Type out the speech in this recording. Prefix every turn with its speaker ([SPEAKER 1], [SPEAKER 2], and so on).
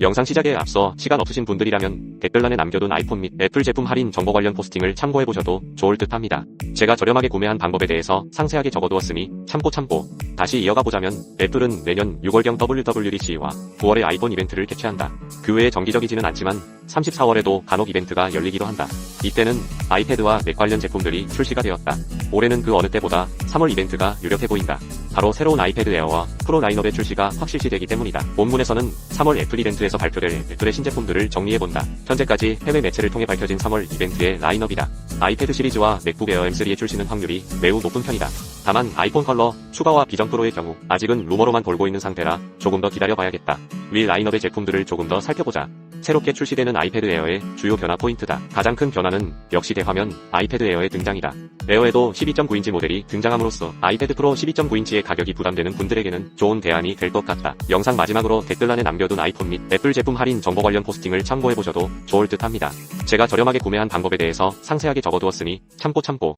[SPEAKER 1] 영상 시작에 앞서 시간 없으신 분들이라면 댓글란에 남겨둔 아이폰 및 애플 제품 할인 정보 관련 포스팅을 참고해보셔도 좋을 듯 합니다. 제가 저렴하게 구매한 방법에 대해서 상세하게 적어두었으니 참고 참고 다시 이어가 보자면 애플은 내년 6월경 WWDC와 9월에 아이폰 이벤트를 개최한다. 그 외에 정기적이지는 않지만 34월에도 간혹 이벤트가 열리기도 한다. 이때는 아이패드와 맥 관련 제품들이 출시가 되었다. 올해는 그 어느 때보다 3월 이벤트가 유력해 보인다. 바로 새로운 아이패드 에어와 프로 라인업의 출시가 확실시되기 때문이다. 본문에서는 3월 애플 이벤트에서 발표될 애플의 신제품들을 정리해본다. 현재까지 해외 매체를 통해 밝혀진 3월 이벤트의 라인업이다. 아이패드 시리즈와 맥북 에어 M3의 출시는 확률이 매우 높은 편이다. 다만 아이폰 컬러 추가와 비전 프로의 경우 아직은 루머로만 돌고 있는 상태라 조금 더 기다려봐야겠다. 위 라인업의 제품들을 조금 더 살펴보자. 새롭게 출시되는 아이패드 에어의 주요 변화 포인트다. 가장 큰 변화는 역시 대화면 아이패드 에어의 등장이다. 에어에도 12.9인치 모델이 등장함으로써 아이패드 프로 12.9인치의 가격이 부담되는 분들에게는 좋은 대안이 될 것 같다. 영상 마지막으로 댓글란에 남겨둔 아이폰 및 애플 제품 할인 정보 관련 포스팅을 참고해보셔도 좋을 듯 합니다. 제가 저렴하게 구매한 방법에 대해서 상세하게 적어두었으니 참고 참고